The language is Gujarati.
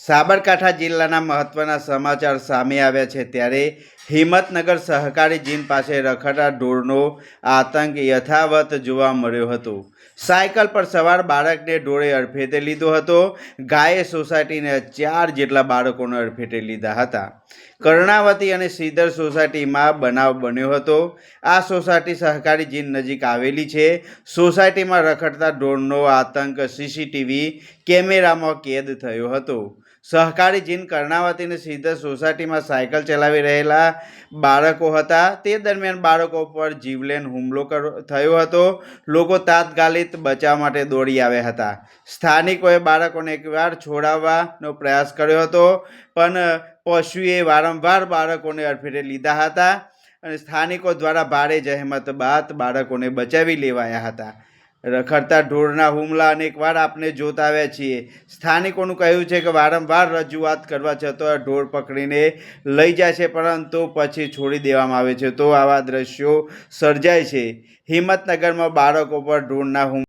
સાબરકાંઠા જિલ્લાના મહત્ત્વના સમાચાર સામે આવ્યા છે ત્યારે હિંમતનગર સહકારી જીન પાસે રખડતા ઢોરનો આતંક યથાવત જોવા મળ્યો હતો. સાયકલ પર સવાર બાળકને ઢોરે અડફેટે લીધો હતો. ગાયે સોસાયટીને ચાર જેટલા બાળકોને અડફેટે લીધા હતા. કર્ણાવતી અને શ્રીધર સોસાયટીમાં બનાવ બન્યો હતો. આ સોસાયટી સહકારી જીન નજીક આવેલી છે. સોસાયટીમાં રખડતા ઢોરનો આતંક સીસીટીવી કેમેરામાં કેદ થયો હતો. સહકારી જીન કર્ણાવતીની અને સોસાયટીમાં સાયકલ ચલાવી રહેલા બાળકો હતા. તે દરમિયાન બાળકો પર જીવલેણ હુમલો થયો હતો. લોકો તાત્કાલિક બચાવ માટે દોડી આવ્યા હતા. સ્થાનિકોએ બાળકોને એકવાર છોડાવવાનો પ્રયાસ કર્યો હતો, પણ પશુએ વારંવાર બાળકોને અડફેટે લીધા હતા અને સ્થાનિકો દ્વારા ભારે જહેમત બાદ બાળકોને બચાવી લેવાયા હતા. રખડતા ઢોરના હુમલા અનેકવાર આપણે જોતા આવ્યા છીએ. સ્થાનિકોનું કહ્યું છે કે વારંવાર રજૂઆત કરવા છતાં ઢોર પકડીને લઈ જાય છે, પરંતુ પછી છોડી દેવામાં આવે છે. તો આવા દ્રશ્યો સર્જાય છે. હિંમતનગરમાં બાળકો પર ઢોરના હુમ